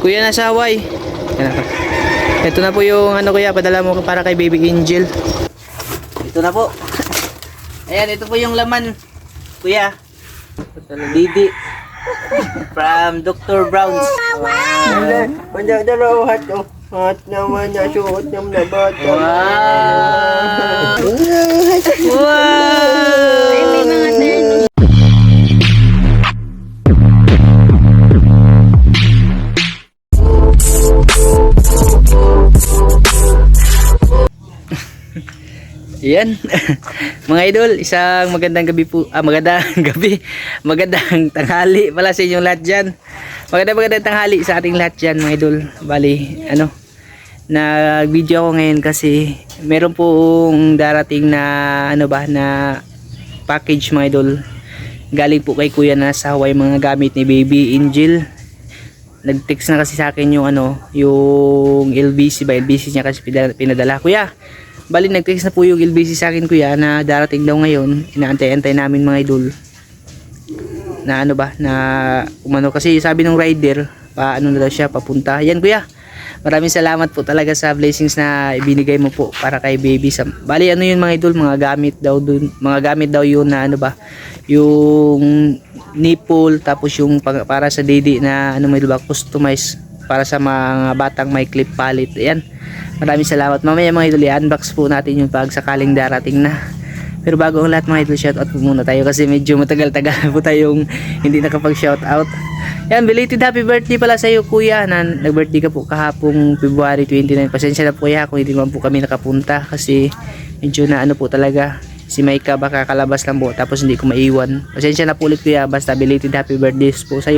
Kuya nasa Hawaii. Ito na po yung ano kuya, padala mo para kay Baby Angel. Ito na po. Ayan, ito po yung laman. Kuya. Didi. From Dr. Brown's. Wala, raw hat oh. Hat naman na suot ng na bata. Wow! Wow! Yan. Mga idol, isang magandang gabi po. Ah, magandang gabi. Magandang tanghali pala sa inyong lahat dyan. Magandang magandang tanghali sa ating lahat dyan, mga idol. Bali, ano, nag-video ako ngayon kasi meron pong darating na, ano ba, na package, mga idol. Galing po kay kuya na sa Hawaii mga gamit ni Baby Angel. Nag-text na kasi sa akin yung ano, yung LBC ba, LBC niya kasi pinadala. Kuya, Bali, nag-text na po yung LBC sa akin kuya na darating daw ngayon. Inaantay-antay namin mga idol. Na ano ba, na umano kasi sabi ng rider, pa ano na daw siya, papunta. Yan kuya, maraming salamat po talaga sa blessings na ibinigay mo po para kay baby. Sa, bali, ano yun mga idol, mga gamit daw dun, mga gamit daw yun na ano ba, yung nipple, tapos yung para sa didi na ano may ba, customize para sa mga batang may clip palette. Ayan. Maraming salamat. Mamaya mga idol, i-unbox po natin yung pag sakaling darating na. Pero bago ang lahat mga idol, shoutout po muna tayo kasi medyo matagal-tagal po tayong hindi nakapag-shoutout. Yan, belated happy birthday pala sa iyo kuya na nag-birthday ka po kahapong February 29. Pasensya na po kuya kung hindi man po kami nakapunta kasi medyo na ano po talaga si Maika baka kalabas lang po tapos hindi ko maiwan. Pasensya na po ulit kuya basta belated happy birthday po sa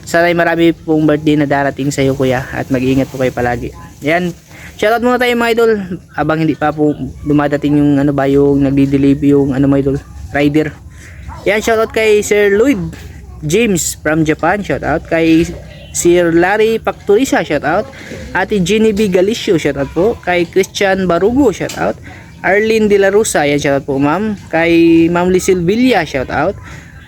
iyo. Sana ay marami pong birthday na darating sa iyo kuya at mag-iingat po kayo palagi. Yan. Shoutout muna tayo mga idol. Habang hindi pa po dumadating yung ano ba yung nagdi-deliver yung ano mga idol rider. Yan shoutout kay Sir Lloyd James from Japan. Shoutout kay Sir Larry Pacturisa. Shoutout. Ate Jenny B. Galicio. Shoutout po. Kay Christian Barugo. Shoutout. Arlene De La Rosa yan shoutout po ma'am. Kay Ma'am Lisil Villa. Shoutout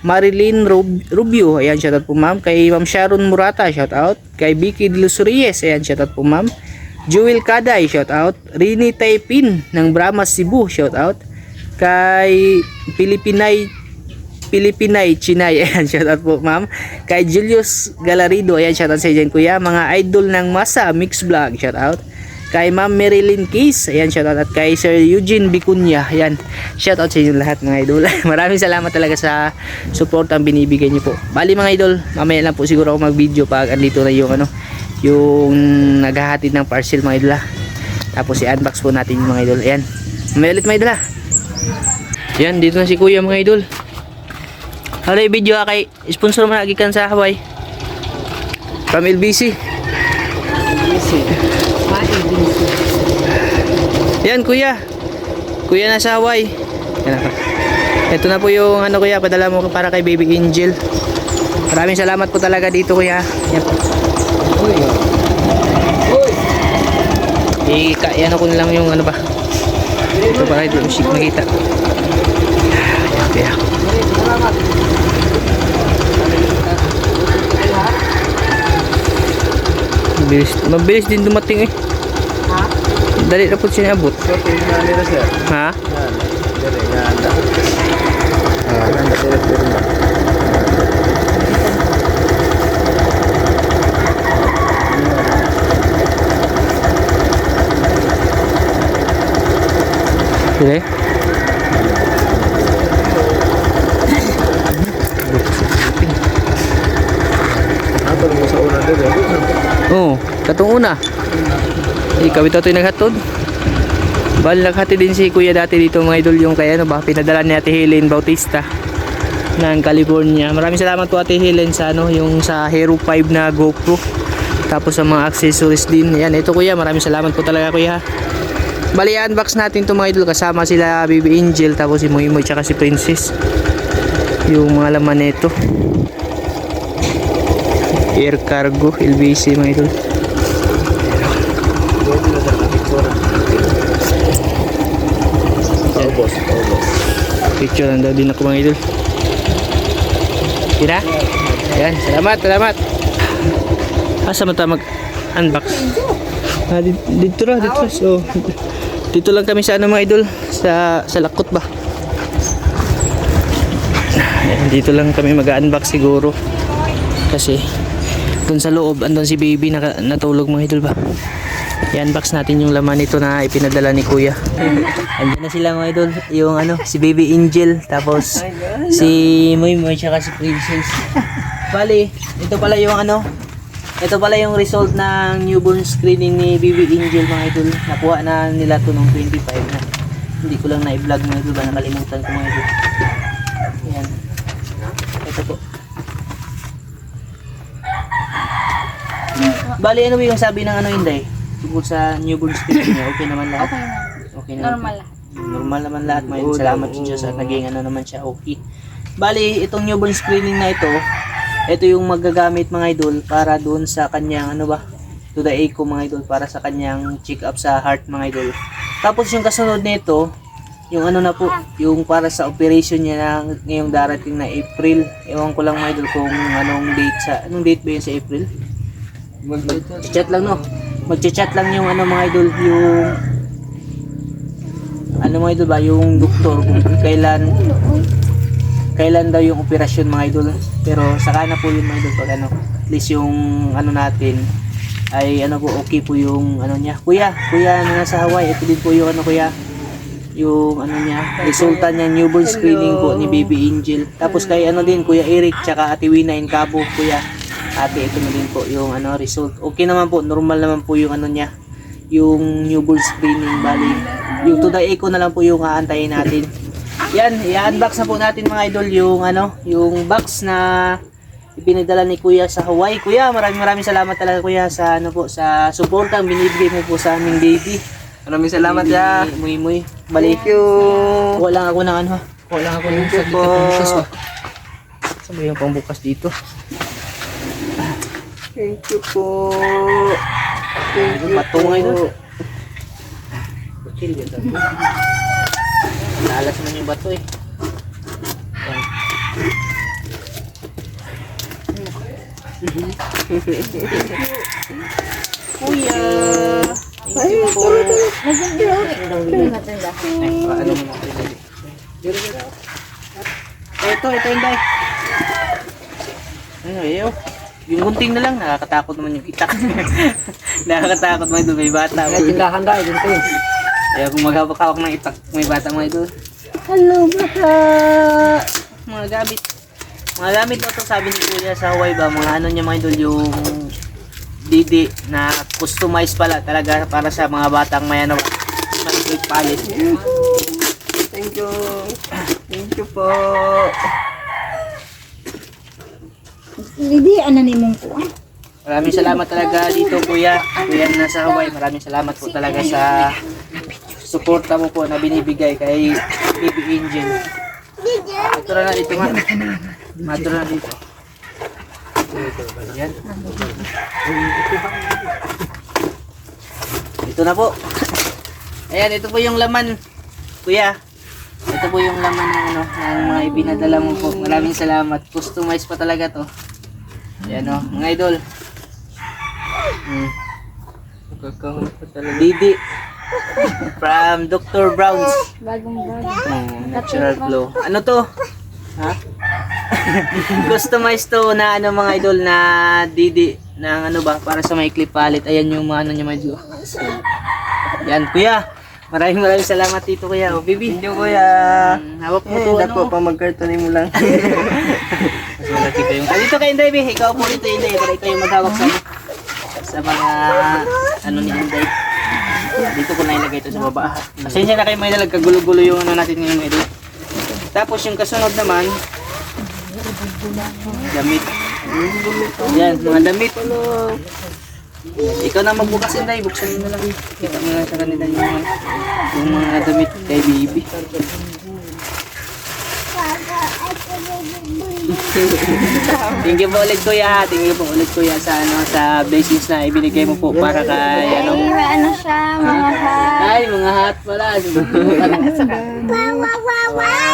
Marilyn Rub- Rubio, ayan, shoutout po ma'am. Kay Ma'am Sharon Murata, shoutout. Kay Vicky De Los Reyes, ayan, shoutout po ma'am. Jewel Kaday, shoutout. Rini Taipin ng Brahma Cebu, shoutout. Kay Pilipinay Pilipinay Chinay, ayan, shoutout po ma'am. Kay Julius Galarido, ayan, shoutout sa inyo kuya. Mga idol ng Masa Mix Vlog, shoutout. Kay Ma'am Marilyn Case, ayan, shoutout. At kay Sir Eugene Bicunya, ayan, shoutout sa inyo lahat mga idol. Maraming salamat talaga sa support ang binibigay niyo po. Bali mga idol, mamaya lang po siguro ako mag-video pag andito na yung ano, yung naghahatid ng parcel mga idol ah. Tapos i-unbox po natin yung mga idol. Ayan. Mamaya ulit mga idol ah. Ayan, dito na si kuya mga idol. Ano yung video ah, kay sponsor mo nagikan sa Hawaii. From LBC. Yan kuya. Kuya nasa Hawaii. Yan. Ito na po yung ano kuya, padala mo para kay Baby Angel. Maraming salamat po talaga dito kuya. Yan po. Ika, yan ako lang yung ano ba. Ito para ito, shik makita. Kuya. Mabilis, mabilis din dumating eh. Dali na po siya abot. Ha? Eh. Oo, katong una. Ikaw ito ito'y naghatod. Bali naghati din si kuya dati dito mga idol yung kaya ano ba, pinadala ni Ate Helen Bautista ng California. Maraming salamat po Ate Helen sa ano, yung sa Hero 5 na GoPro. Tapos sa mga accessories din. Yan, ito kuya, maraming salamat po talaga kuya. Bali unbox natin to mga idol kasama sila Baby Angel tapos si Moy Moy tsaka si Princess. Yung mga laman nito. Air cargo, LBC mga idol. Pwede na sir, napictura. Paubos, paubos. Picture lang daw din ako mga idol. Kira? Yan, salamat, salamat. Asa mo tayo mag-unbox? Ah, dito, ra, dito. So, dito lang kami sa ano mga idol, sa sa lakot ba? Ayan, dito lang kami mag-unbox siguro. Kasi dun sa loob, andun si baby naka, natulog mga idol ba? I-unbox natin yung laman nito na ipinadala ni kuya. Andiyan na sila mga idol, yung ano, si baby Angel, tapos si Moy Moy, tsaka si Princess. Bali, ito pala yung ano, ito pala yung result ng newborn screening ni Baby Angel mga idol. Nakuha na nila to nung 25 na. Hindi ko lang na-vlog mga idol ba nakalimutan ko mga idol. Ayan. Ito po. Bali ano yung sabi ng ano Inday? Tungkol sa newborn screening niya, okay naman lahat. Okay na. Okay naman. Normal. Normal naman lahat. May salamat sa Diyos at naging ano naman siya okay. Bali, itong newborn screening na ito, ito yung magagamit mga idol para doon sa kanyang ano ba, to the echo mga idol para sa kanyang check up sa heart mga idol. Tapos yung kasunod nito, yung ano na po, yung para sa operation niya na ngayong darating na April. Ewan ko lang mga idol kung anong date sa, anong date ba yun sa April? Mag-chat lang no. Mag-chat lang yung ano mga idol, yung ano mga idol ba, yung doktor kung kailan kailan daw yung operasyon mga idol. Pero saka na po yun mga idol pag ano, at least yung ano natin ay ano po okay po yung ano niya. Kuya, kuya na nasa Hawaii, ito din po yung ano kuya yung ano niya, resulta niya newborn screening po ni Baby Angel. Tapos kay ano din, Kuya Eric, tsaka Ate Wina in Cabo, Kuya. Ate, ito na din po yung ano result. Okay naman po, normal naman po yung ano niya, yung newborn screening bali. Yung to the echo na lang po yung aantayin natin. Yan, i-unbox na po natin mga idol yung ano, yung box na ipinadala ni Kuya sa Hawaii. Kuya, maraming maraming salamat talaga Kuya sa ano po, sa suportang binibigay mo po sa aming baby. Maraming salamat ya. Muy muy. Bali. Thank you. Kuha lang ako ng ano ha. Kuha lang ako ng pangbukas ba. Saan ba yung pangbukas dito? Thank you po. Thank you nga ito. Chill yun tayo. Nalas naman yung bato eh. Kuya! Thank you po. Paano mo na? Ito, ito yung day. Ano, ayaw. Yung gunting na lang, nakakatakot naman yung itak. nakakatakot mo ito, may bata. May tindahan tayo dito. Kaya kung maghawak-hawak ng itak, may bata mo ito. Hello, baka. Mga gamit. Mga gamit na ito, sabi ni Kuya sa Hawaii ba, mga ano niya mga idol, yung didi na customized pala talaga para sa mga batang may ano, palette. Thank you. Thank you po. Hindi, ano ni mong ko. Maraming salamat talaga dito kuya. Kuya na sa Hawaii. Maraming salamat po talaga sa suporta mo po na binibigay kay Baby Angel. Ito na dito nga. Ito na dito. Yan. Ito na po. Ayan, ito po yung laman. Kuya, ito po yung laman ng ano, ng mga ibinadala mo po. Maraming salamat. Customized pa talaga to. Ayan o, mga idol. Hmm. Didi. From Dr. Brown's. Bagong bago. Hmm, natural glow. Ano to? Ha? Customized to na ano mga idol na Didi ng ano ba para sa may clip palette. Ayan yung mga ano niya medyo. Yan kuya. Maraming maraming salamat dito kuya. O bibi. Thank you kuya. Hmm, hawak mo Eh, to dako ano. pa magkartonin mo lang. Malaki pa yung... Dito kay Inday. Ikaw po dito, Inday. Para ikaw yung maghawak sa, sa mga ano ni Inday. Dito ko na ilagay ito sa baba. Pasensya na kayo may nalag kagulo-gulo yung ano natin ngayon, Inday. Tapos yung kasunod naman, damit. Yan, mga damit. Ikaw na magbukas, Inday. Buksan mo na lang. Kita mo na sa kanila yung, mga- yung mga damit kay Bibi. Thank you po ulit kuya. Thank you po ulit kuya sa ano sa blessings na ibinigay mo po para kay ano. May ano siya, mga hat. Ay, mga hat pala.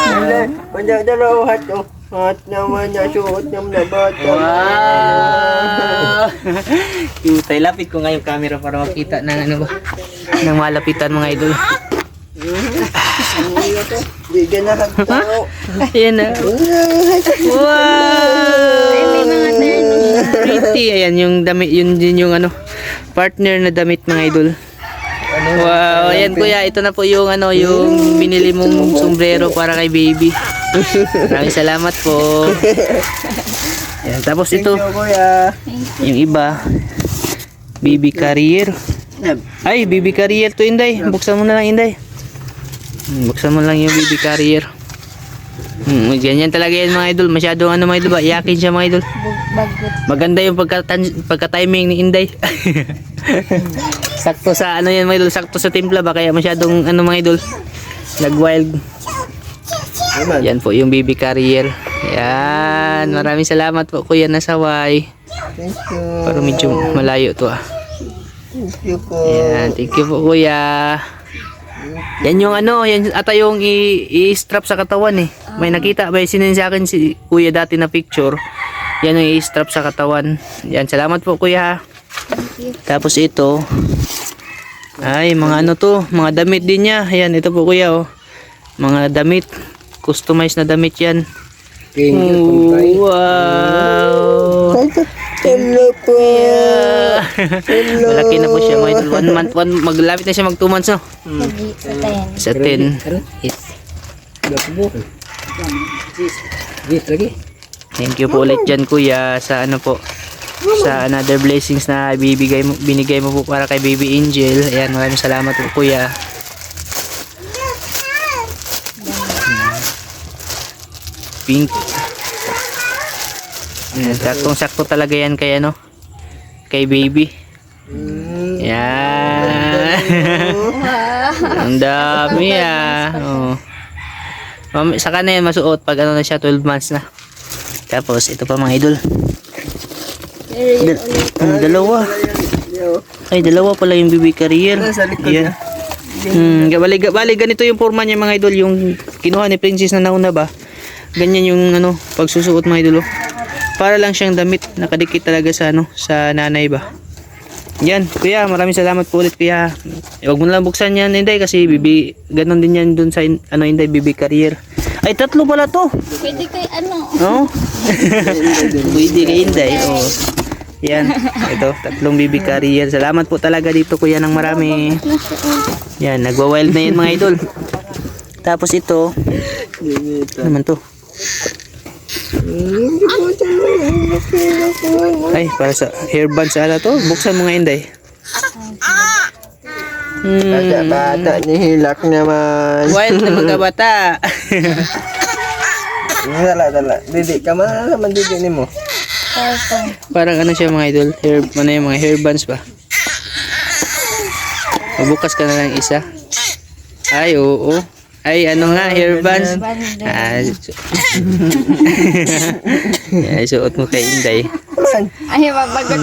Wala, wala dalawa hat oh. Hat naman niya, suot naman na bata. Wow! Cute. Ay, lapit ko nga yung camera para makita ng ano ba? Ng malapitan mga idol. Di ganahan tao. Ayan na. Wow! Pretty. Ayan yung damit, yun din yung ano, partner na damit mga idol. Wow, ayan kuya, ito na po yung ano, yung binili mong sombrero para kay baby. Maraming salamat po. Ayan, tapos ito, yung iba, baby carrier. Ay, baby carrier to Inday. Buksan mo na lang Inday. Buksan mo lang yung baby carrier. Hmm, ganyan talaga yan mga idol. Masyadong ano mga idol ba? Iyakin siya mga idol. Maganda yung pagka pagka-timing ni Inday. sakto sa ano yan mga idol, sakto sa timpla ba kaya masyadong ano mga idol. Nag-wild. Naman. Yan po yung baby carrier. Yan, maraming salamat po Kuya Nasaway. Thank you. Pero medyo malayo to ah. Thank you po. Yan, thank you po kuya. Yan yung ano, yan ata yung i-strap sa katawan eh. May nakita, may sinin sa akin si kuya dati na picture. Yan yung i-strap sa katawan. Yan, salamat po kuya. Tapos ito, ay mga ano to, mga damit din niya. Ayan, ito po kuya oh. Mga damit, customized na damit yan. Thank you. Wow! Hello po. Yeah. Malaki na po siya mga idol. One month, one, maglapit na siya mag two months no? Lagi sa ten. Sa 10. Yes. Thank you po ulit dyan kuya sa ano po sa another blessings na bibigay mo, binigay mo po para kay baby angel. Ayan, maraming salamat po kuya. Pink. Ayan, saktong sakto talaga yan kay ano kay baby. Yan. Ang dami ah. Oh. Mam- Saka na yan masuot pag ano na siya 12 months na. Tapos ito pa mga idol. Dal- hmm, dalawa. Ay, dalawa pala yung baby carrier. Yan. Hmm, bali, bali ganito yung forma niya mga idol, yung kinuha ni Princess na nauna ba? Ganyan yung ano, pagsusuot mga idol. oh. Para lang siyang damit, nakadikit talaga sa ano, sa nanay ba. Yan, kuya, maraming salamat po ulit kuya. Huwag mo na lang buksan yan, Inday, kasi bibi, ganon din yan dun sa, in- ano, Inday, baby carrier. Ay, tatlo pala to. Pwede kay ano. No? Pwede kay Inday. Oh. Yan. Ito, tatlong baby carrier. Salamat po talaga dito kuya ng marami. Yan, nagwa-wild na yan mga idol. Tapos ito, ano naman to? Ay, para sa hairband sa ala to. Buksan mo nga Inday. Bata, Hmm. bata, nihilak naman. Wild na mga bata. Dala, dala. Didi, kamana naman didi ni mo. Parang ano siya mga idol, hair, ano yung mga hairbands ba? Magbukas ka na lang isa. Ay, oo. Ay, ano nga. Ah, su- Ay, suot mo kay Inday. Ay, mabagot.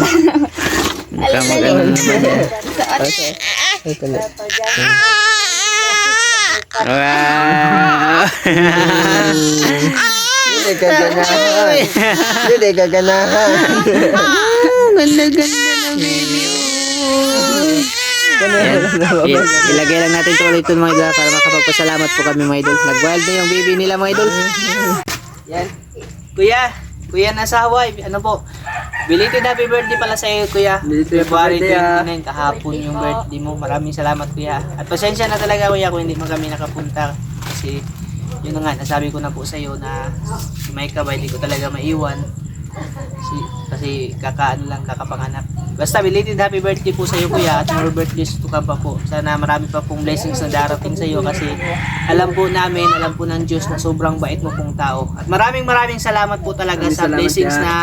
Mukha mo ganun naman yan. Na. Wow! Didi ka ganahan. Didi ka ganahan. Ganda-ganda ng baby. Yan. Ilagay lang natin ito ulit mga idol para makapagpasalamat po kami mga idol. Nag-wild na yung baby nila mga idol. Yan. Kuya, kuya nasawa, ano po? Belated happy birthday pala sa iyo, kuya. Belated happy February birthday, ah. 29, kahapon yung birthday mo. Maraming salamat, kuya. At pasensya na talaga, kuya, kung hindi man kami nakapunta. Kasi, yun na nga, nasabi ko na po sa iyo na si Micah ba, hindi ko talaga maiwan. Kasi, kasi kakaano lang, kakapanganak. Basta belated happy birthday po sa iyo kuya at more birthdays to come pa po. Sana marami pa pong blessings na darating sa iyo kasi alam po namin, alam po ng Diyos na sobrang bait mo pong tao. At maraming maraming salamat po talaga Maraming sa blessings yan. na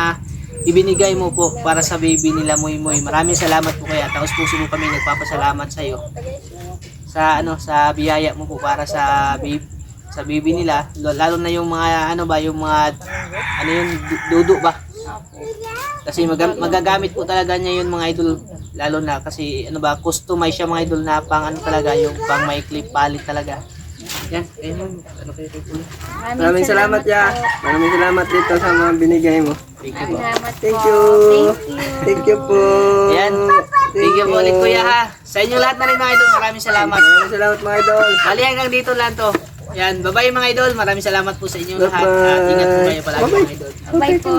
ibinigay mo po para sa baby nila Moy Moy. Maraming salamat po kaya. Tapos puso po kami nagpapasalamat sa iyo. Sa ano, sa biyaya mo po para sa baby sa bibi nila, lalo na yung mga ano ba, yung mga ano yung du- dudu ba? Kasi mag- magagamit po talaga niya yun mga idol lalo na kasi ano ba customize siya mga idol na pang ano talaga yung pang may clip palit talaga. Yan, ayun ano kayo kay Kuya. Maraming salamat ya. Maraming salamat dito sa mga binigay mo. Thank you po. Salamat Thank po. you. Thank you. Thank you po. Yan. Thank you po ulit kuya ha. Sa inyo lahat na rin mga idol, maraming salamat. Maraming salamat mga idol. Bali hanggang dito lang to. Yan, bye-bye mga idol. Maraming salamat po sa inyo lahat. At ingat po kayo palagi mga idol. Bye po.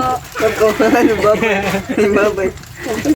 Bye-bye. Bye-bye.